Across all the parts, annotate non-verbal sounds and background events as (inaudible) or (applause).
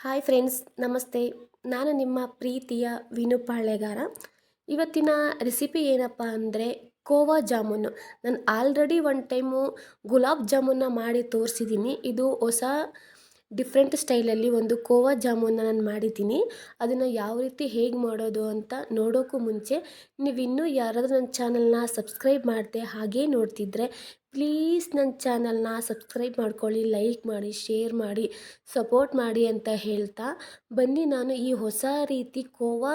Hi friends, ನಮಸ್ತೆ. ನಾನು ನಿಮ್ಮ ಪ್ರೀತಿಯ ವಿನು ಪಾಳೆಗಾರ ಇವತ್ತಿನ ರೆಸಿಪಿ ಏನಪ್ಪ ಅಂದರೆ ಕೋವಾ ಜಾಮೂನು. ನಾನು already one time gulab jamun ಮಾಡಿ ತೋರಿಸಿದ್ದೀನಿ ಇದು ಹೊಸ ಡಿಫ್ರೆಂಟ್ ಸ್ಟೈಲಲ್ಲಿ ಒಂದು ಕೋವಾ ಜಾಮೂನ ನಾನು ಮಾಡಿದ್ದೀನಿ. ಅದನ್ನು ಯಾವ ರೀತಿ ಹೇಗೆ ಮಾಡೋದು ಅಂತ ನೋಡೋಕ್ಕೂ ಮುಂಚೆ ನೀವು ಇನ್ನೂ ಯಾರಾದರೂ ನನ್ನ ಚಾನಲ್ನ ಸಬ್ಸ್ಕ್ರೈಬ್ ಮಾಡಿದೆ ಹಾಗೇ ನೋಡ್ತಿದ್ರೆ ಪ್ಲೀಸ್ ನನ್ನ ಚಾನಲ್ನ ಸಬ್ಸ್ಕ್ರೈಬ್ ಮಾಡ್ಕೊಳ್ಳಿ ಲೈಕ್ ಮಾಡಿ ಶೇರ್ ಮಾಡಿ ಸಪೋರ್ಟ್ ಮಾಡಿ ಅಂತ ಹೇಳ್ತಾ ಬನ್ನಿ ನಾನು ಈ ಹೊಸ ರೀತಿ ಕೋವಾ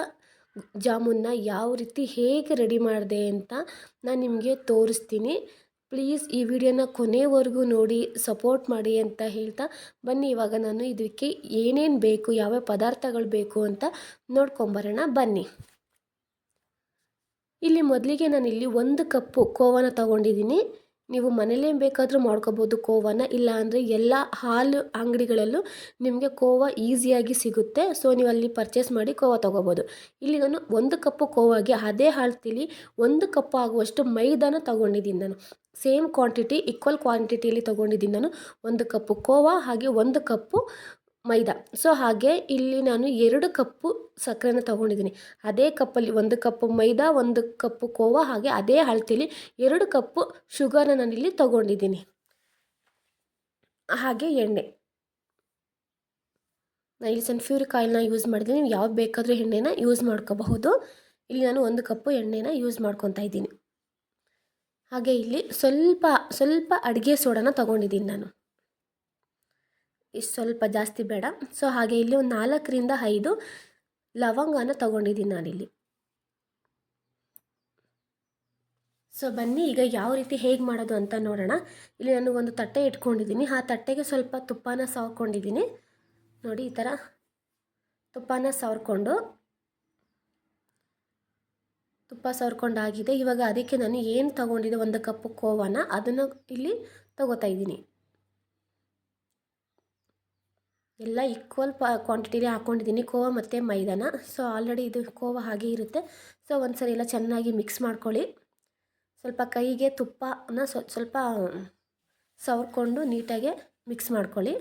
ಜಾಮೂನ್ನ ಯಾವ ರೀತಿ ಹೇಗೆ ರೆಡಿ ಮಾಡಿದೆ ಅಂತ ನಾನು ನಿಮಗೆ ತೋರಿಸ್ತೀನಿ. ಪ್ಲೀಸ್ ಈ ವಿಡಿಯೋನ ಕೊನೆವರೆಗೂ ನೋಡಿ, ಸಪೋರ್ಟ್ ಮಾಡಿ ಅಂತ ಹೇಳ್ತಾ ಬನ್ನಿ. ಇವಾಗ ನಾನು ಇದಕ್ಕೆ ಏನೇನು ಬೇಕು, ಯಾವ್ಯಾವ ಪದಾರ್ಥಗಳು ಬೇಕು ಅಂತ ನೋಡ್ಕೊಂಬರೋಣ. ಬನ್ನಿ. ಇಲ್ಲಿ ಮೊದಲಿಗೆ ನಾನು ಇಲ್ಲಿ ಒಂದು ಕಪ್ಪು ಕೋವನ ತಗೊಂಡಿದ್ದೀನಿ. ನೀವು ಮನೇಲೇ ಬೇಕಾದರೂ ಮಾಡ್ಕೋಬೋದು, ಕೋವನ. ಇಲ್ಲ ಅಂದರೆ ಎಲ್ಲ ಹಾಲು ಅಂಗಡಿಗಳಲ್ಲೂ ನಿಮಗೆ ಕೋವ ಈಸಿಯಾಗಿ ಸಿಗುತ್ತೆ. ಸೊ, ನೀವು ಅಲ್ಲಿ ಪರ್ಚೇಸ್ ಮಾಡಿ ಕೋವ ತೊಗೋಬೋದು. ಇಲ್ಲಿ ನಾನು ಒಂದು ಕಪ್ಪು ಕೋವಾಗೆ ಅದೇ ಹಾಳ್ತೀಲಿ ಒಂದು ಕಪ್ಪು ಆಗುವಷ್ಟು ಮೈದಾನ ತೊಗೊಂಡಿದ್ದೀನಿ ನಾನು. ಸೇಮ್ ಕ್ವಾಂಟಿಟಿ ಈಕ್ವಲ್ ಕ್ವಾಂಟಿಟಿಯಲ್ಲಿ ತೊಗೊಂಡಿದ್ದೀನಿ ನಾನು. ಒಂದು ಕಪ್ಪು ಕೋವಾ, ಹಾಗೆ ಒಂದು ಕಪ್ಪು ಮೈದಾ. ಸೊ ಹಾಗೆ ಇಲ್ಲಿ ನಾನು ಎರಡು ಕಪ್ಪು ಸಕ್ಕರೆನ ತೊಗೊಂಡಿದ್ದೀನಿ. ಅದೇ ಕಪ್ಪಲ್ಲಿ ಒಂದು ಕಪ್ಪು ಮೈದಾ, ಒಂದು ಕಪ್ಪು ಕೋವಾ, ಹಾಗೆ ಅದೇ ಅಳತೆಯಲ್ಲಿ ಎರಡು ಕಪ್ಪು ಶುಗರ್ನ ಇಲ್ಲಿ ತೊಗೊಂಡಿದ್ದೀನಿ. ಹಾಗೆ ಎಣ್ಣೆ. ನಾನು ಇಲ್ಲಿ ಸನ್ಫ್ಯೂರಿಕ್ ಆಯಿಲ್ನ ಯೂಸ್ ಮಾಡಿದ್ದೀನಿ. ನೀವು ಯಾವ್ದು ಬೇಕಾದರೂ ಎಣ್ಣೆನ ಯೂಸ್ ಮಾಡ್ಕೋಬಹುದು. ಇಲ್ಲಿ ನಾನು ಒಂದು ಕಪ್ಪು ಎಣ್ಣೆನ ಯೂಸ್ ಮಾಡ್ಕೊತಾ ಇದ್ದೀನಿ. ಹಾಗೆ ಇಲ್ಲಿ ಸ್ವಲ್ಪ ಸ್ವಲ್ಪ ಅಡುಗೆ ಸೋಡಾನ ತೊಗೊಂಡಿದ್ದೀನಿ ನಾನು. ಇಷ್ಟು ಸ್ವಲ್ಪ ಜಾಸ್ತಿ ಬೇಡ. ಸೊ ಹಾಗೆ ಇಲ್ಲಿ ಒಂದು ನಾಲ್ಕರಿಂದ ಐದು ಲವಂಗನ ತೊಗೊಂಡಿದ್ದೀನಿ ನಾನಿಲ್ಲಿ. ಸೊ ಬನ್ನಿ, ಈಗ ಯಾವ ರೀತಿ ಹೇಗೆ ಮಾಡೋದು ಅಂತ ನೋಡೋಣ. ಇಲ್ಲಿ ನಾನು ಒಂದು ತಟ್ಟೆ ಇಟ್ಕೊಂಡಿದ್ದೀನಿ. ಆ ತಟ್ಟೆಗೆ ಸ್ವಲ್ಪ ತುಪ್ಪನ ಸವರ್ಕೊಂಡಿದ್ದೀನಿ ನೋಡಿ, ಈ ಥರ ತುಪ್ಪನ ಸವರ್ಕೊಂಡು ತುಪ್ಪ ಸವರ್ಕೊಂಡಾಗಿದೆ ಇವಾಗ ಅದಕ್ಕೆ ನಾನು ಏನು ತೊಗೊಂಡಿದ್ದೆ ಒಂದು ಕಪ್ಪು ಕೋವನ. ಅದನ್ನು ಇಲ್ಲಿ ತಗೋತಾ ಇದ್ದೀನಿ. ಎಲ್ಲ ಈಕ್ವಲ್ ಪ ಕ್ವಾಂಟಿಟಿಲಿ ಹಾಕ್ಕೊಂಡಿದ್ದೀನಿ ಕೋವಾ ಮತ್ತು ಮೈದಾನ. ಸೊ ಆಲ್ರೆಡಿ ಇದು ಕೋವಾ ಹಾಗೆ ಇರುತ್ತೆ. ಸೊ ಒಂದು ಸರಿ ಎಲ್ಲ ಚೆನ್ನಾಗಿ ಮಿಕ್ಸ್ ಮಾಡ್ಕೊಳ್ಳಿ. ಸ್ವಲ್ಪ ಕೈಗೆ ತುಪ್ಪನ ಸ್ವಲ್ಪ ಸವರ್ಕೊಂಡು ನೀಟಾಗಿ ಮಿಕ್ಸ್ ಮಾಡ್ಕೊಳ್ಳಿ.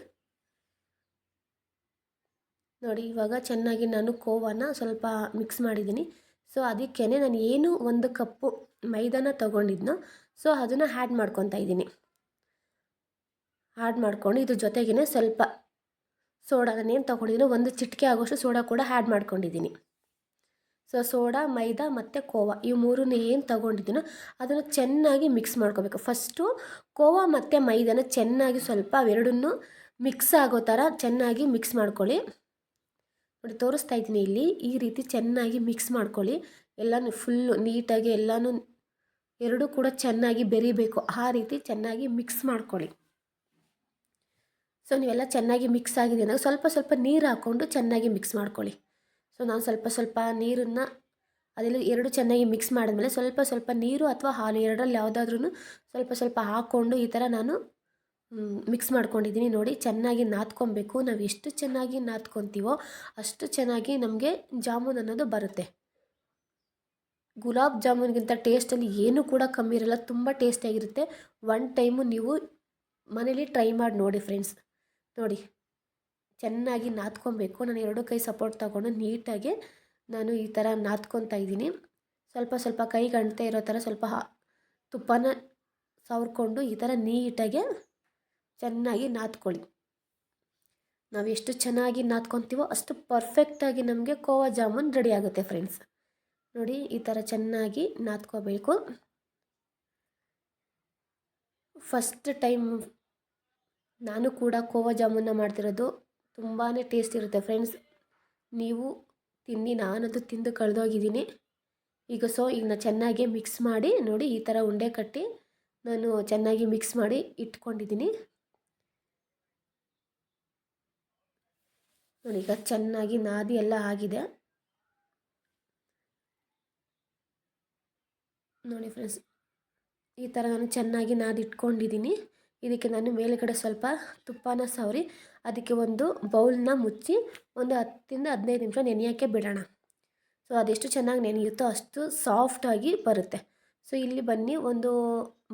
ನೋಡಿ, ಇವಾಗ ಚೆನ್ನಾಗಿ ನಾನು ಕೋವಾನ ಸ್ವಲ್ಪ ಮಿಕ್ಸ್ ಮಾಡಿದ್ದೀನಿ. ಸೊ ಅದಕ್ಕೇ ನಾನು ಏನು ಒಂದು ಕಪ್ಪು ಮೈದಾನ ತೊಗೊಂಡಿದ್ನೋ ಸೊ ಅದನ್ನು ಹ್ಯಾಡ್ ಮಾಡ್ಕೊತಾ ಇದ್ದೀನಿ. ಆ್ಯಡ್ ಮಾಡ್ಕೊಂಡು ಇದ್ರ ಜೊತೆಗೇ ಸ್ವಲ್ಪ ಸೋಡಾ ಏನು ತೊಗೊಂಡಿದ್ದೀನಿ ಒಂದು ಚಿಟಿಕೆ ಆಗೋಷ್ಟು ಸೋಡಾ ಕೂಡ ಆ್ಯಡ್ ಮಾಡ್ಕೊಂಡಿದ್ದೀನಿ. ಸೊ ಸೋಡಾ, ಮೈದಾ ಮತ್ತು ಕೋವಾ ಇವು ಮೂರನ್ನ ಏನು ತೊಗೊಂಡಿದ್ದೀನೋ ಅದನ್ನು ಚೆನ್ನಾಗಿ ಮಿಕ್ಸ್ ಮಾಡ್ಕೋಬೇಕು. ಫಸ್ಟು ಕೋವಾ ಮತ್ತು ಮೈದಾನ ಚೆನ್ನಾಗಿ ಸ್ವಲ್ಪ ಅವೆರಡನ್ನೂ ಮಿಕ್ಸ್ ಆಗೋ ಥರ ಚೆನ್ನಾಗಿ ಮಿಕ್ಸ್ ಮಾಡ್ಕೊಳ್ಳಿ. ನೋಡಿ, ತೋರಿಸ್ತಾ ಇದ್ದೀನಿ ಇಲ್ಲಿ. ಈ ರೀತಿ ಚೆನ್ನಾಗಿ ಮಿಕ್ಸ್ ಮಾಡ್ಕೊಳ್ಳಿ. ಎಲ್ಲನೂ ಫುಲ್ಲು ನೀಟಾಗಿ ಎಲ್ಲನೂ ಎರಡೂ ಕೂಡ ಚೆನ್ನಾಗಿ ಬೆರಿಬೇಕು. ಆ ರೀತಿ ಚೆನ್ನಾಗಿ ಮಿಕ್ಸ್ ಮಾಡ್ಕೊಳ್ಳಿ. ಸೊ ನೀವೆಲ್ಲ ಚೆನ್ನಾಗಿ ಮಿಕ್ಸ್ ಆಗಿದೆ ಅಂದಾಗ ಸ್ವಲ್ಪ ಸ್ವಲ್ಪ ನೀರು ಹಾಕ್ಕೊಂಡು ಚೆನ್ನಾಗಿ ಮಿಕ್ಸ್ ಮಾಡ್ಕೊಳ್ಳಿ. ಸೊ ನಾನು ಸ್ವಲ್ಪ ಸ್ವಲ್ಪ ನೀರನ್ನು ಅದೆಲ್ಲ ಎರಡು ಚೆನ್ನಾಗಿ ಮಿಕ್ಸ್ ಮಾಡಿದ್ಮೇಲೆ ಸ್ವಲ್ಪ ಸ್ವಲ್ಪ ನೀರು ಅಥವಾ ಹಾಲು ಎರಡರಲ್ಲಿ ಯಾವುದಾದ್ರೂ ಸ್ವಲ್ಪ ಸ್ವಲ್ಪ ಹಾಕ್ಕೊಂಡು ಈ ಥರ ನಾನು ಮಿಕ್ಸ್ ಮಾಡ್ಕೊಂಡಿದ್ದೀನಿ ನೋಡಿ, ಚೆನ್ನಾಗಿ ನಾದ್ಕೊಬೇಕು ನಾವು ಎಷ್ಟು ಚೆನ್ನಾಗಿ ನಾದ್ಕೊತೀವೋ ಅಷ್ಟು ಚೆನ್ನಾಗಿ ನಮಗೆ ಜಾಮೂನ್ ಅನ್ನೋದು ಬರುತ್ತೆ. ಗುಲಾಬ್ ಜಾಮೂನ್ಗಿಂತ ಟೇಸ್ಟಲ್ಲಿ ಏನೂ ಕೂಡ ಕಮ್ಮಿ ಇರಲ್ಲ, ತುಂಬ ಟೇಸ್ಟಿಯಾಗಿರುತ್ತೆ ಒನ್ ಟೈಮು ನೀವು ಮನೇಲಿ ಟ್ರೈ ಮಾಡಿ ನೋಡಿ ಫ್ರೆಂಡ್ಸ್ ನೋಡಿ, ಚೆನ್ನಾಗಿ ನಾದ್ಕೊಬೇಕು ನಾನು ಎರಡು ಕೈ ಸಪೋರ್ಟ್ ತಗೊಂಡು ನೀಟಾಗಿ ನಾನು ಈ ಥರ ನಾದ್ಕೊತಾ ಇದ್ದೀನಿ. ಸ್ವಲ್ಪ ಸ್ವಲ್ಪ ಕೈಗೆ ಗಂಟೆ ಇರೋ ಥರ ಸ್ವಲ್ಪ ತುಪ್ಪನ ಸವರ್ಕೊಂಡು ಈ ಥರ ನೀಟಾಗಿ ಚೆನ್ನಾಗಿ ನಾದ್ಕೊಳ್ಳಿ. ನಾವು ಎಷ್ಟು ಚೆನ್ನಾಗಿ ನಾದ್ಕೊತೀವೋ ಅಷ್ಟು ಪರ್ಫೆಕ್ಟಾಗಿ ನಮಗೆ ಕೋವಾ ಜಾಮೂನ್ ರೆಡಿ ಆಗುತ್ತೆ ಫ್ರೆಂಡ್ಸ್ ನೋಡಿ, ಈ ಥರ ಚೆನ್ನಾಗಿ ನಾದ್ಕೋಬೇಕು. ಫಸ್ಟ್ ಟೈಮ್ ನಾನು ಕೂಡ ಕೋವಾ ಜಾಮೂನ್ನ ಮಾಡ್ತಿರೋದು ತುಂಬಾ ಟೇಸ್ಟ್ ಇರುತ್ತೆ ಫ್ರೆಂಡ್ಸ್ ನೀವು ತಿನ್ನಿ, ನಾನಂತೂ ತಿಂದು ಕಳೆದೋಗಿದ್ದೀನಿ. ಈಗ ಸೊ ಈಗ ನಾನು ಚೆನ್ನಾಗಿ ಮಿಕ್ಸ್ ಮಾಡಿ ನೋಡಿ, ಈ ಥರ ಉಂಡೆ ಕಟ್ಟಿ ನಾನು ಚೆನ್ನಾಗಿ ಮಿಕ್ಸ್ ಮಾಡಿ ಇಟ್ಕೊಂಡಿದ್ದೀನಿ. ನೋಡಿ, ಈಗ ಚೆನ್ನಾಗಿ ನಾದಿ ಎಲ್ಲ ಆಗಿದೆ. ನೋಡಿ ಫ್ರೆಂಡ್ಸ್ ಈ ಥರ ನಾನು ಚೆನ್ನಾಗಿ ನಾದಿ ಇಟ್ಕೊಂಡಿದ್ದೀನಿ. ಇದಕ್ಕೆ ನಾನು ಮೇಲುಗಡೆ ಸ್ವಲ್ಪ ತುಪ್ಪನ ಸವರಿ, ಅದಕ್ಕೆ ಒಂದು ಬೌಲ್ನ ಮುಚ್ಚಿ ಒಂದು ಹತ್ತಿಂದ ಹದಿನೈದು ನಿಮಿಷ ನೆನೆಯೋಕ್ಕೆ ಬಿಡೋಣ. ಸೊ, ಅದೆಷ್ಟು ಚೆನ್ನಾಗಿ ನೆನೆಯುತ್ತೋ ಅಷ್ಟು ಸಾಫ್ಟಾಗಿ ಬರುತ್ತೆ. ಸೊ, ಇಲ್ಲಿ ಬನ್ನಿ, ಒಂದು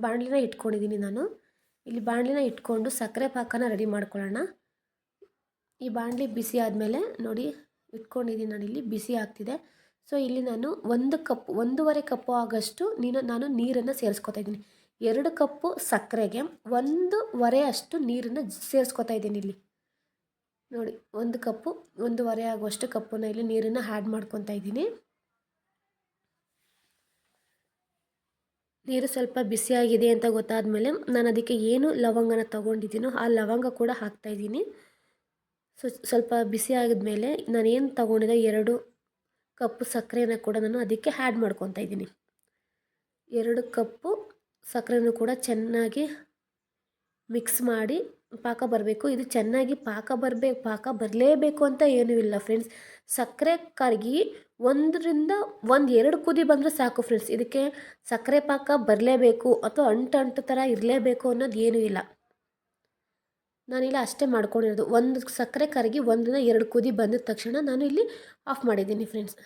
ಬಾಣಲಿನ ಇಟ್ಕೊಂಡಿದ್ದೀನಿ ನಾನು. ಇಲ್ಲಿ ಬಾಣಲಿನ ಇಟ್ಕೊಂಡು ಸಕ್ಕರೆ ಪಾಕನ ರೆಡಿ ಮಾಡ್ಕೊಳ್ಳೋಣ. ಈ ಬಾಣಲಿ ಬಿಸಿ ಆದಮೇಲೆ ನೋಡಿ ಇಟ್ಕೊಂಡಿದ್ದೀನಿ ನಾನು ಇಲ್ಲಿ ಬಿಸಿ ಆಗ್ತಿದೆ. ಸೊ ಇಲ್ಲಿ ನಾನು ಒಂದು ಕಪ್, ಒಂದೂವರೆ ಕಪ್ಪು ಆಗೋಷ್ಟು ನೀನು, ನಾನು ನೀರನ್ನು ಸೇರಿಸ್ಕೊತಾ ಇದ್ದೀನಿ. ಎರಡು ಕಪ್ಪು ಸಕ್ಕರೆಗೆ ಒಂದೂವರೆ ಅಷ್ಟು ನೀರನ್ನು ಸೇರಿಸ್ಕೊತಾ ಇದ್ದೀನಿ ಇಲ್ಲಿ. ನೋಡಿ, ಒಂದು ಕಪ್ಪು ಒಂದೂವರೆ ಆಗುವಷ್ಟು ಕಪ್ಪನ್ನು ಇಲ್ಲಿ ನೀರನ್ನು ಆ್ಯಡ್ ಮಾಡ್ಕೊತಾ ಇದ್ದೀನಿ. ನೀರು ಸ್ವಲ್ಪ ಬಿಸಿಯಾಗಿದೆ ಅಂತ ಗೊತ್ತಾದ ಮೇಲೆ ನಾನು ಅದಕ್ಕೆ ಏನು ಲವಂಗನ ತೊಗೊಂಡಿದ್ದೀನೋ ಆ ಲವಂಗ ಕೂಡ ಹಾಕ್ತಾಯಿದ್ದೀನಿ ಸೊ ಸ್ವಲ್ಪ ಬಿಸಿ ಆಗಿದ್ಮೇಲೆ ನಾನು ಏನು ತೊಗೊಂಡಿದ್ದೆ ಎರಡು ಕಪ್ಪು ಸಕ್ಕರೆನ ಕೂಡ ನಾನು ಅದಕ್ಕೆ ಆ್ಯಡ್ ಮಾಡ್ಕೊತಾ ಇದ್ದೀನಿ. ಎರಡು ಕಪ್ಪು ಸಕ್ಕರೆನೂ ಕೂಡ ಚೆನ್ನಾಗಿ ಮಿಕ್ಸ್ ಮಾಡಿ ಪಾಕ ಬರಬೇಕು. ಇದು ಚೆನ್ನಾಗಿ ಪಾಕ ಬರಬೇಕು ಪಾಕ ಬರಲೇಬೇಕು ಅಂತ ಏನೂ ಇಲ್ಲ ಫ್ರೆಂಡ್ಸ್ ಸಕ್ಕರೆ ಕರಗಿ ಒಂದರಿಂದ ಒಂದು ಎರಡು ಕುದಿ ಬಂದರೆ ಸಾಕು ಫ್ರೆಂಡ್ಸ್ ಇದಕ್ಕೆ ಸಕ್ಕರೆ ಪಾಕ ಬರಲೇಬೇಕು ಅಥವಾ ಅಂಟು ಅಂಟು ಥರ ಇರಲೇಬೇಕು ಅನ್ನೋದು ಏನೂ ಇಲ್ಲ. ನಾನಿಲ್ಲ ಅಷ್ಟೇ ಮಾಡ್ಕೊಂಡಿರೋದು. ಒಂದು ಸಕ್ಕರೆ ಕರಗಿ ಒಂದನ್ನ ಎರಡು ಕುದಿ ಬಂದ ತಕ್ಷಣ ನಾನು ಇಲ್ಲಿ ಆಫ್ ಮಾಡಿದ್ದೀನಿ ಫ್ರೆಂಡ್ಸ್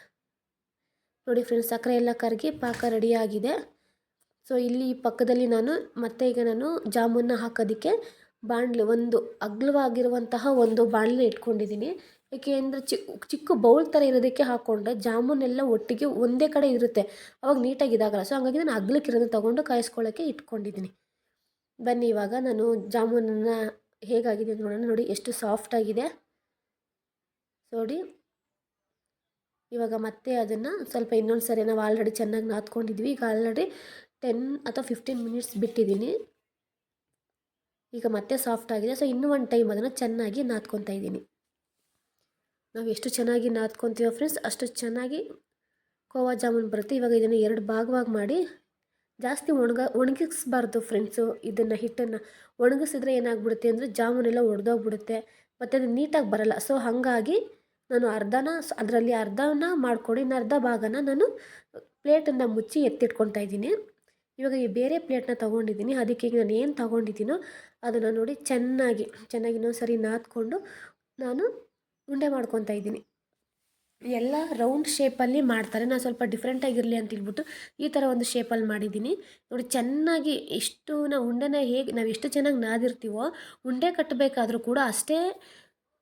ನೋಡಿ ಫ್ರೆಂಡ್ಸ್ ಸಕ್ಕರೆ ಎಲ್ಲ ಕರಗಿ ಪಾಕ ರೆಡಿಯಾಗಿದೆ ಸೊ ಇಲ್ಲಿ ಪಕ್ಕದಲ್ಲಿ ನಾನು ಮತ್ತೆ ಈಗ ನಾನು ಜಾಮೂನ್ನ ಹಾಕೋದಕ್ಕೆ ಬಾಣಲೆ, ಒಂದು ಅಗ್ಲವಾಗಿರುವಂತಹ ಒಂದು ಬಾಣಲೆ ಇಟ್ಕೊಂಡಿದ್ದೀನಿ. ಯಾಕೆ ಅಂದರೆ ಚಿಕ್ಕ ಚಿಕ್ಕ ಬೌಲ್ ಥರ ಇರೋದಕ್ಕೆ ಹಾಕ್ಕೊಂಡ್ರೆ ಜಾಮೂನೆಲ್ಲ ಒಟ್ಟಿಗೆ ಒಂದೇ ಕಡೆ ಇರುತ್ತೆ. ಅವಾಗ ನೀಟಾಗಿ ಇದಾಗಲ್ಲ. ಸೊ ಹಾಗಾಗಿ ನಾನು ಅಗ್ಲಕ್ಕಿರೋದನ್ನ ತೊಗೊಂಡು ಕಾಯಿಸ್ಕೊಳ್ಳೋಕ್ಕೆ ಇಟ್ಕೊಂಡಿದ್ದೀನಿ. ಬನ್ನಿ, ಇವಾಗ ನಾನು ಜಾಮೂನನ್ನು ಹೇಗಾಗಿದೆ ನೋಡೋಣ. ನೋಡಿ ಎಷ್ಟು ಸಾಫ್ಟ್ ಆಗಿದೆ. ನೋಡಿ. ಇವಾಗ ಮತ್ತೆ ಅದನ್ನು ಸ್ವಲ್ಪ ಇನ್ನೊಂದು ಸರಿ ನಾವು ಆಲ್ರೆಡಿ ಚೆನ್ನಾಗಿ ನಾದ್ಕೊಂಡಿದ್ವಿ. ಈಗ ಆಲ್ರೆಡಿ ಟೆನ್ ಅಥವಾ ಫಿಫ್ಟೀನ್ ಮಿನಿಟ್ಸ್ ಬಿಟ್ಟಿದ್ದೀನಿ. ಈಗ ಮತ್ತೆ ಸಾಫ್ಟ್ ಆಗಿದೆ. ಸೊ ಇನ್ನೂ ಒಂದು ಟೈಮ್ ಅದನ್ನು ಚೆನ್ನಾಗಿ ನಾದ್ಕೊತಾ ಇದ್ದೀನಿ. ನಾವು ಎಷ್ಟು ಚೆನ್ನಾಗಿ ನಾದ್ಕೊತೀವೋ ಫ್ರೆಂಡ್ಸ್ ಅಷ್ಟು ಚೆನ್ನಾಗಿ ಕೋವಾ ಜಾಮೂನ್ ಬರುತ್ತೆ. ಇವಾಗ ಇದನ್ನು ಎರಡು ಭಾಗವಾಗಿ ಮಾಡಿ ಜಾಸ್ತಿ ಒಣಗ, ಒಣಗಿಸ್ಬಾರ್ದು ಫ್ರೆಂಡ್ಸು ಇದನ್ನು ಹಿಟ್ಟನ್ನು ಒಣಗಿಸಿದ್ರೆ ಏನಾಗ್ಬಿಡುತ್ತೆ ಅಂದರೆ ಜಾಮೂನೆಲ್ಲ ಒಡೆದೋಗ್ಬಿಡುತ್ತೆ. ಮತ್ತು ಅದು ನೀಟಾಗಿ ಬರಲ್ಲ. ಸೊ ಹಾಗಾಗಿ ನಾನು ಅರ್ಧನ, ಅದರಲ್ಲಿ ಅರ್ಧನ ಮಾಡ್ಕೊಂಡು ಇನ್ನು ಅರ್ಧ ಭಾಗನ ನಾನು ಪ್ಲೇಟನ್ನು ಮುಚ್ಚಿ ಎತ್ತಿಟ್ಕೊತಾ ಇದ್ದೀನಿ. ಇವಾಗ ಈ ಬೇರೆ ಪ್ಲೇಟ್ನ ತೊಗೊಂಡಿದ್ದೀನಿ. ಅದಕ್ಕೆ ಈಗ ನಾನು ಏನು ತೊಗೊಂಡಿದ್ದೀನೋ ಅದನ್ನು ನೋಡಿ ಚೆನ್ನಾಗಿ ಚೆನ್ನಾಗಿ ಇನ್ನೊಂದು ಸರಿ ನಾದ್ಕೊಂಡು ನಾನು ಉಂಡೆ ಮಾಡ್ಕೊತಾ ಇದ್ದೀನಿ. ಎಲ್ಲ ರೌಂಡ್ ಶೇಪಲ್ಲಿ ಮಾಡ್ತಾರೆ. ನಾನು ಸ್ವಲ್ಪ ಡಿಫ್ರೆಂಟಾಗಿರಲಿ ಅಂತ ಹೇಳ್ಬಿಟ್ಟು ಈ ಥರ ಒಂದು ಶೇಪಲ್ಲಿ ಮಾಡಿದ್ದೀನಿ ನೋಡಿ, ಚೆನ್ನಾಗಿ ಎಷ್ಟು ನಾವು ಉಂಡೆನ ಹೇಗೆ ನಾವು ಎಷ್ಟು ಚೆನ್ನಾಗಿ ನಾದಿರ್ತೀವೋ, ಉಂಡೆ ಕಟ್ಟಬೇಕಾದ್ರೂ ಕೂಡ ಅಷ್ಟೇ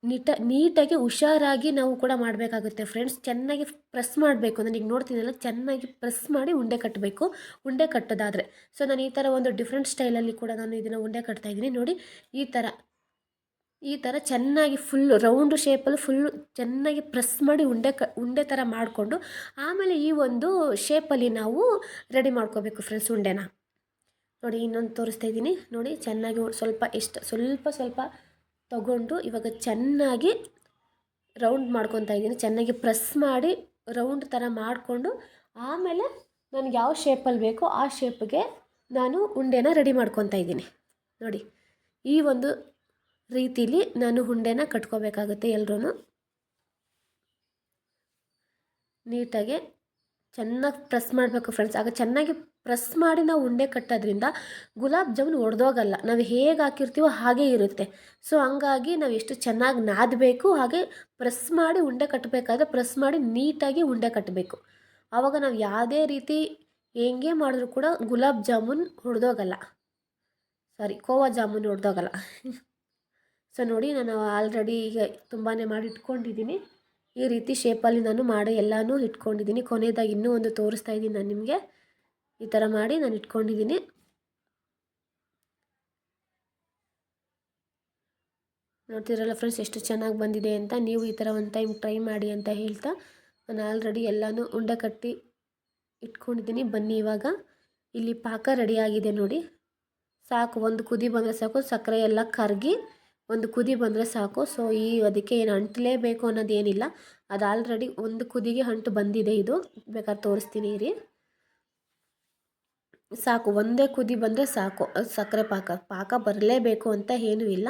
ನೀಟ, ನೀಟಾಗಿ ಹುಷಾರಾಗಿ ನಾವು ಕೂಡ ಮಾಡಬೇಕಾಗುತ್ತೆ ಫ್ರೆಂಡ್ಸ್ ಚೆನ್ನಾಗಿ ಪ್ರೆಸ್ ಮಾಡಬೇಕು. ನಾನು ಈಗ ನೋಡ್ತೀನಲ್ಲ, ಚೆನ್ನಾಗಿ ಪ್ರೆಸ್ ಮಾಡಿ ಉಂಡೆ ಕಟ್ಟಬೇಕು ಉಂಡೆ ಕಟ್ಟೋದಾದರೆ. ಸೊ ನಾನು ಈ ಥರ ಒಂದು ಡಿಫ್ರೆಂಟ್ ಸ್ಟೈಲಲ್ಲಿ ಕೂಡ ನಾನು ಇದನ್ನು ಉಂಡೆ ಕಟ್ತಾಯಿದ್ದೀನಿ ನೋಡಿ, ಈ ಥರ ಈ ಥರ ಚೆನ್ನಾಗಿ ಫುಲ್ ರೌಂಡ್ ಶೇಪಲ್ಲಿ ಫುಲ್ಲು ಚೆನ್ನಾಗಿ ಪ್ರೆಸ್ ಮಾಡಿ ಉಂಡೆ ಕ, ಉಂಡೆ ಥರ ಮಾಡಿಕೊಂಡು, ಆಮೇಲೆ ಈ ಒಂದು ಶೇಪಲ್ಲಿ ನಾವು ರೆಡಿ ಮಾಡ್ಕೋಬೇಕು ಫ್ರೆಂಡ್ಸ್ ಉಂಡೆನ. ನೋಡಿ ಇನ್ನೊಂದು ತೋರಿಸ್ತಾ ಇದ್ದೀನಿ. ನೋಡಿ ಚೆನ್ನಾಗಿ ಸ್ವಲ್ಪ ಎಷ್ಟು, ಸ್ವಲ್ಪ ಸ್ವಲ್ಪ ತಗೊಂಡು ಇವಾಗ ಚೆನ್ನಾಗಿ ರೌಂಡ್ ಮಾಡ್ಕೊತಾ ಇದ್ದೀನಿ. ಚೆನ್ನಾಗಿ ಪ್ರೆಸ್ ಮಾಡಿ ರೌಂಡ್ ಥರ ಮಾಡಿಕೊಂಡು, ಆಮೇಲೆ ನನಗೆ ಯಾವ ಶೇಪಲ್ಲಿ ಬೇಕೋ ಆ ಶೇಪ್ಗೆ ನಾನು ಉಂಡೆನ ರೆಡಿ ಮಾಡ್ಕೊತಾ ಇದ್ದೀನಿ. ನೋಡಿ ಈ ಒಂದು ರೀತಿಲಿ ನಾನು ಹುಂಡೆನ ಕಟ್ಕೋಬೇಕಾಗುತ್ತೆ ಎಲ್ಲರೂ ನೀಟಾಗಿ ಚೆನ್ನಾಗಿ ಪ್ರೆಸ್ ಮಾಡಬೇಕು ಫ್ರೆಂಡ್ಸ್. ಆಗ ಚೆನ್ನಾಗಿ ಪ್ರೆಸ್ ಮಾಡಿ ನಾವು ಉಂಡೆ ಕಟ್ಟೋದ್ರಿಂದ ಗುಲಾಬ್ ಜಾಮೂನ್ ಒಡೆದೋಗಲ್ಲ. ನಾವು ಹೇಗೆ ಹಾಕಿರ್ತೀವೋ ಹಾಗೇ ಇರುತ್ತೆ. ಸೊ ಹಂಗಾಗಿ ನಾವು ಎಷ್ಟು ಚೆನ್ನಾಗಿ ನಾದಬೇಕು ಹಾಗೆ ಪ್ರೆಸ್ ಮಾಡಿ ಉಂಡೆ ಕಟ್ಟಬೇಕಾದ್ರೆ ಪ್ರೆಸ್ ಮಾಡಿ ನೀಟಾಗಿ ಉಂಡೆ ಕಟ್ಟಬೇಕು ಆವಾಗ ನಾವು ಯಾವುದೇ ರೀತಿ ಹೆಂಗೆ ಮಾಡಿದ್ರು ಕೂಡ ಗುಲಾಬ್ ಜಾಮೂನ್ ಹೊಡೆದೋಗಲ್ಲ ಸಾರಿ, ಕೋವಾ ಜಾಮೂನ್ ಹೊಡೆದೋಗಲ್ಲ (laughs) ಸೊ ನೋಡಿ ನಾನು ಆಲ್ರೆಡಿ ಈಗ ತುಂಬಾ ಮಾಡಿ ಇಟ್ಕೊಂಡಿದ್ದೀನಿ. ಈ ರೀತಿ ಶೇಪಲ್ಲಿ ನಾನು ಮಾಡಿ ಎಲ್ಲನೂ ಇಟ್ಕೊಂಡಿದ್ದೀನಿ. ಕೊನೆಯದಾಗಿ ಇನ್ನೂ ಒಂದು ತೋರಿಸ್ತಾ ಇದ್ದೀನಿ ನಾನು ನಿಮಗೆ. ಈ ಥರ ಮಾಡಿ ನಾನು ಇಟ್ಕೊಂಡಿದ್ದೀನಿ. ನೋಡ್ತಿರಲ್ಲ ಫ್ರೆಂಡ್ಸ್ ಎಷ್ಟು ಚೆನ್ನಾಗಿ ಬಂದಿದೆ ಅಂತ. ನೀವು ಈ ಥರ ಒಂದು ಟೈಮ್ ಟ್ರೈ ಮಾಡಿ ಅಂತ ಹೇಳ್ತಾ ನಾನು ಆಲ್ರೆಡಿ ಎಲ್ಲನೂ ಉಂಡೆ ಕಟ್ಟಿ ಇಟ್ಕೊಂಡಿದ್ದೀನಿ. ಬನ್ನಿ ಇವಾಗ. ಇಲ್ಲಿ ಪಾಕ ರೆಡಿಯಾಗಿದೆ ನೋಡಿ. ಸಾಕು, ಒಂದು ಕುದಿ ಬಂದರೆ ಸಾಕು, ಸಕ್ಕರೆ ಎಲ್ಲ ಕರಗಿ ಒಂದು ಕುದಿ ಬಂದರೆ ಸಾಕು. ಸೊ ಈ ಅದಕ್ಕೆ ಏನು ಅಂಟಲೇಬೇಕು ಅನ್ನೋದೇನಿಲ್ಲ ಅದು ಆಲ್ರೆಡಿ ಒಂದು ಕುದಿಗೆ ಅಂಟು ಬಂದಿದೆ ಇದು. ಬೇಕಾದ್ರೆ ತೋರಿಸ್ತೀನಿ ರೀ ಸಾಕು, ಒಂದೇ ಕುದಿ ಬಂದರೆ ಸಾಕು. ಸಕ್ಕರೆ ಪಾಕ. ಪಾಕ ಬರಲೇಬೇಕು ಅಂತ ಏನೂ ಇಲ್ಲ.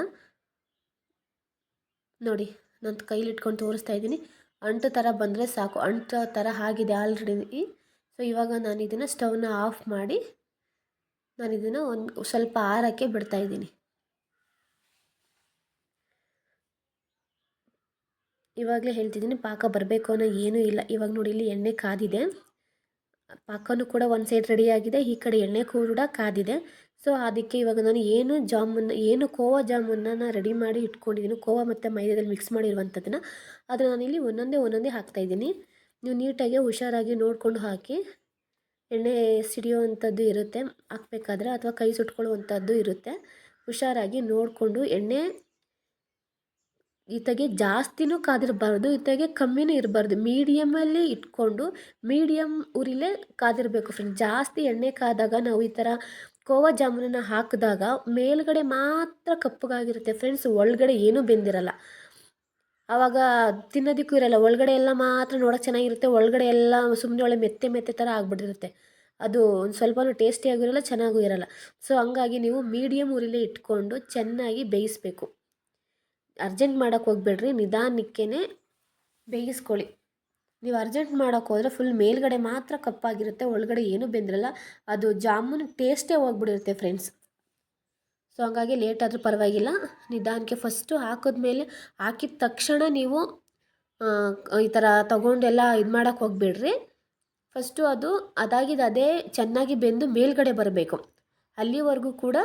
ನೋಡಿ, ನಾನು ಕೈಲಿಟ್ಕೊಂಡು ತೋರಿಸ್ತಾ ಇದ್ದೀನಿ. ಅಂಟು ಥರ ಬಂದರೆ ಸಾಕು. ಅಂಟು ಥರ ಆಗಿದೆ ಆಲ್ರೆಡಿ ಸೊ ಇವಾಗ ನಾನು ಇದನ್ನು ಸ್ಟವ್ನ ಆಫ್ ಮಾಡಿ ನಾನು ಇದನ್ನು ಒಂದು ಸ್ವಲ್ಪ ಆರಕ್ಕೆ ಬಿಡ್ತಾಯಿದ್ದೀನಿ ಇವಾಗಲೇ ಹೇಳ್ತಿದ್ದೀನಿ, ಪಾಕ ಬರಬೇಕು ಅನ್ನೋ ಏನೂ ಇಲ್ಲ. ಇವಾಗ ನೋಡಿ ಇಲ್ಲಿ ಎಣ್ಣೆ ಕಾದಿದೆ. ಪಾಕನೂ ಕೂಡ ಒಂದು ಸೈಡ್ ರೆಡಿಯಾಗಿದೆ ಈ ಕಡೆ ಎಣ್ಣೆ ಕೂಡ ಕಾದಿದೆ. ಸೊ ಅದಕ್ಕೆ ಇವಾಗ ನಾನು ಏನು ಜಾಮೂನ್, ಏನು ಕೋವಾ ಜಾಮೂನನ್ನು ರೆಡಿ ಮಾಡಿ ಇಟ್ಕೊಂಡಿದ್ದೀನಿ. ಕೋವಾ ಮತ್ತು ಮೈದಾದಲ್ಲಿ ಮಿಕ್ಸ್ ಮಾಡಿರುವಂಥದ್ದನ್ನ. ಅದನ್ನು ಇಲ್ಲಿ ಒಂದೊಂದೇ ಒಂದೊಂದೇ ಹಾಕ್ತಾಯಿದ್ದೀನಿ ನೀವು ನೀಟಾಗಿ ಹುಷಾರಾಗಿ ನೋಡಿಕೊಂಡು ಹಾಕಿ. ಎಣ್ಣೆ ಸಿಡಿಯುವಂಥದ್ದು ಇರುತ್ತೆ. ಹಾಕ್ಬೇಕಾದ್ರೆ ಅಥವಾ ಕೈ ಸುಟ್ಕೊಳ್ಳುವಂಥದ್ದು ಇರುತ್ತೆ. ಹುಷಾರಾಗಿ ನೋಡಿಕೊಂಡು ಎಣ್ಣೆ ಈತಗೆ ಜಾಸ್ತಿನೂ ಕಾದಿರಬಾರ್ದು ಈತಗೆ ಕಮ್ಮಿನೂ ಇರಬಾರ್ದು. ಮೀಡಿಯಮಲ್ಲಿ ಇಟ್ಕೊಂಡು, ಮೀಡಿಯಮ್ ಉರಿಲೇ ಕಾದಿರಬೇಕು ಫ್ರೆಂಡ್ ಜಾಸ್ತಿ ಎಣ್ಣೆ ಕಾದಾಗ ನಾವು ಈ ಥರ ಕೋವಾ ಜಾಮೂನನ್ನು ಹಾಕಿದಾಗ ಮೇಲ್ಗಡೆ ಮಾತ್ರ ಕಪ್ಪಗಾಗಿರುತ್ತೆ ಫ್ರೆಂಡ್ಸ್ ಒಳಗಡೆ ಏನೂ ಬೆಂದಿರಲ್ಲ. ಆವಾಗ ತಿನ್ನೋದಕ್ಕೂ ಇರಲ್ಲ. ಒಳಗಡೆ ಎಲ್ಲ ಮಾತ್ರ ನೋಡೋಕೆ ಚೆನ್ನಾಗಿರುತ್ತೆ. ಒಳಗಡೆ ಎಲ್ಲ ಸುಮ್ಮನೆ ಒಳ್ಳೆ ಮೆತ್ತೆ ಮೆತ್ತೆ ಥರ ಆಗಿಬಿಟ್ಟಿರುತ್ತೆ. ಅದು ಒಂದು ಸ್ವಲ್ಪನೂ ಟೇಸ್ಟಿಯಾಗೂ ಇರಲ್ಲ ಚೆನ್ನಾಗೂ ಇರಲ್ಲ. ಸೊ ಹಂಗಾಗಿ ನೀವು ಮೀಡಿಯಮ್ ಉರಿಲೇ ಇಟ್ಕೊಂಡು ಚೆನ್ನಾಗಿ ಬೇಯಿಸಬೇಕು. ಅರ್ಜೆಂಟ್ ಮಾಡೋಕ್ಕೆ ಹೋಗ್ಬೇಡ್ರಿ ನಿಧಾನಕ್ಕೇ ಬೇಯಿಸ್ಕೊಳ್ಳಿ ನೀವು ಅರ್ಜೆಂಟ್ ಮಾಡೋಕ್ಕೆ ಹೋದರೆ ಫುಲ್ ಮೇಲ್ಗಡೆ ಮಾತ್ರ ಕಪ್ಪಾಗಿರುತ್ತೆ, ಒಳಗಡೆ ಏನೂ ಬೆಂದಿರಲ್ಲ, ಅದು ಜಾಮೂನ್ ಟೇಸ್ಟೇ ಹೋಗ್ಬಿಡಿರುತ್ತೆ ಫ್ರೆಂಡ್ಸ್ ಸೊ ಹಂಗಾಗಿ ಲೇಟ್ ಆದರೂ ಪರವಾಗಿಲ್ಲ, ನಿಧಾನಕ್ಕೆ ಫಸ್ಟು ಹಾಕಿದ್ಮೇಲೆ ಹಾಕಿದ ತಕ್ಷಣ ನೀವು ಈ ಥರ ತೊಗೊಂಡೆಲ್ಲ ಇದು ಮಾಡೋಕ್ಕೆ ಹೋಗ್ಬೇಡ್ರಿ. ಫಸ್ಟು ಅದು ಅದಾಗಿದ್ದು ಅದೇ ಚೆನ್ನಾಗಿ ಬೆಂದು ಮೇಲ್ಗಡೆ ಬರಬೇಕು. ಅಲ್ಲಿವರೆಗೂ ಕೂಡ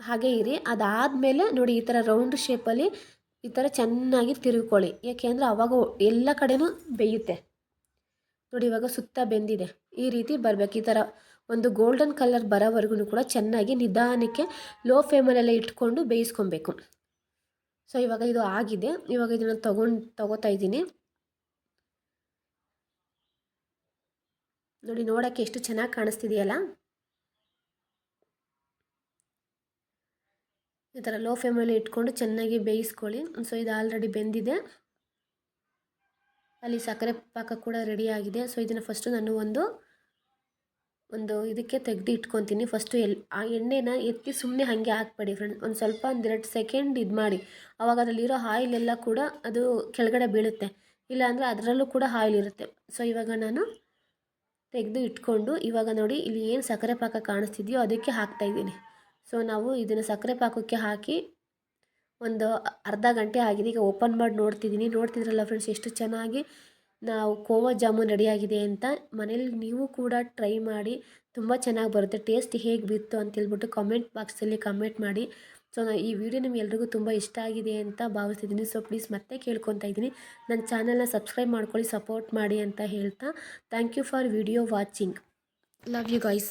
ಹಾಗೆ ಇರಿ, ಅದಾದಮೇಲೆ ನೋಡಿ ಈ ಥರ ರೌಂಡ್ ಶೇಪಲ್ಲಿ ಈ ಥರ ಚೆನ್ನಾಗಿ ತಿರುಗ್ಕೊಳ್ಳಿ ಯಾಕೆಂದರೆ ಅವಾಗ ಎಲ್ಲ ಕಡೆಯೂ ಬೇಯುತ್ತೆ. ನೋಡಿ ಇವಾಗ ಸುತ್ತ ಬೆಂದಿದೆ. ಈ ರೀತಿ ಬರಬೇಕು. ಈ ಥರ ಒಂದು ಗೋಲ್ಡನ್ ಕಲರ್ ಬರೋವರೆಗೂ ಕೂಡ ಚೆನ್ನಾಗಿ ನಿಧಾನಕ್ಕೆ ಲೋ ಫ್ಲೇಮಲ್ಲೆಲ್ಲ ಇಟ್ಕೊಂಡು ಬೇಯಿಸ್ಕೊಬೇಕು. ಸೊ ಇವಾಗ ಇದು ಆಗಿದೆ. ಇವಾಗ ಇದನ್ನು ತಗೊಂಡು, ತಗೋತಾ ಇದ್ದೀನಿ. ನೋಡಿ ನೋಡೋಕ್ಕೆ ಎಷ್ಟು ಚೆನ್ನಾಗಿ ಕಾಣಿಸ್ತಿದೆಯಲ್ಲ. ಈ ಥರ ಲೋ ಫ್ಲೇಮಲ್ಲಿ ಇಟ್ಕೊಂಡು ಚೆನ್ನಾಗಿ ಬೇಯಿಸ್ಕೊಳ್ಳಿ. ಸೊ ಇದು ಆಲ್ರೆಡಿ ಬೆಂದಿದೆ. ಅಲ್ಲಿ ಸಕ್ಕರೆ ಪಾಕ ಕೂಡ ರೆಡಿ ಆಗಿದೆ. ಸೊ ಇದನ್ನು ಫಸ್ಟು ನಾನು ಒಂದು ಒಂದು ಇದಕ್ಕೆ ತೆಗೆದು ಇಟ್ಕೊತೀನಿ. ಫಸ್ಟು ಎಲ್ ಆ ಎಣ್ಣೆನ ಎತ್ತಿ ಸುಮ್ಮನೆ ಹಾಗೆ ಹಾಕ್ಬೇಡಿ ಫ್ರೆಂಡ್ ಒಂದು ಸ್ವಲ್ಪ ಒಂದೆರಡು ಸೆಕೆಂಡ್ ಇದು ಮಾಡಿ. ಆವಾಗ ಅದರಲ್ಲಿರೋ ಆಯಿಲ್ ಎಲ್ಲ ಕೂಡ ಅದು ಕೆಳಗಡೆ ಬೀಳುತ್ತೆ. ಇಲ್ಲಾಂದರೆ ಅದರಲ್ಲೂ ಕೂಡ ಆಯಿಲ್ ಇರುತ್ತೆ. ಸೊ ಇವಾಗ ನಾನು ತೆಗೆದು ಇಟ್ಕೊಂಡು, ಇವಾಗ ನೋಡಿ ಇಲ್ಲಿ ಏನು ಸಕ್ಕರೆ ಪಾಕ ಕಾಣಿಸ್ತಿದೆಯೋ ಅದಕ್ಕೆ ಹಾಕ್ತಾಯಿದ್ದೀನಿ ಸೊ ನಾವು ಇದನ್ನು ಸಕ್ಕರೆ ಪಾಕಕ್ಕೆ ಹಾಕಿ ಒಂದು ಅರ್ಧ ಗಂಟೆ ಆಗಿದೆ. ಈಗ ಓಪನ್ ಮಾಡಿ ನೋಡ್ತಿದ್ದೀನಿ. ನೋಡ್ತಿದ್ರಲ್ಲ ಫ್ರೆಂಡ್ಸ್ ಎಷ್ಟು ಚೆನ್ನಾಗಿ ನಾವು ಕೋವಾ ಜಾಮೂನ್ ರೆಡಿಯಾಗಿದೆ ಅಂತ. ಮನೇಲಿ ನೀವು ಕೂಡ ಟ್ರೈ ಮಾಡಿ, ತುಂಬ ಚೆನ್ನಾಗಿ ಬರುತ್ತೆ. ಟೇಸ್ಟ್ ಹೇಗೆ ಬಿತ್ತು ಅಂತೇಳ್ಬಿಟ್ಟು ಕಮೆಂಟ್ ಬಾಕ್ಸಲ್ಲಿ ಕಮೆಂಟ್ ಮಾಡಿ. ಸೊ ಈ ವಿಡಿಯೋ ನಿಮ್ಗೆ ಎಲ್ರಿಗೂ ತುಂಬ ಇಷ್ಟ ಆಗಿದೆ ಅಂತ ಭಾವಿಸ್ತಿದ್ದೀನಿ. ಸೊ ಪ್ಲೀಸ್ ಮತ್ತೆ ಕೇಳ್ಕೊತ ಇದ್ದೀನಿ. ನನ್ನ ಚಾನಲ್ನ ಸಬ್ಸ್ಕ್ರೈಬ್ ಮಾಡ್ಕೊಳ್ಳಿ ಸಪೋರ್ಟ್ ಮಾಡಿ ಅಂತ ಹೇಳ್ತಾ. Thank you for video watching love you guys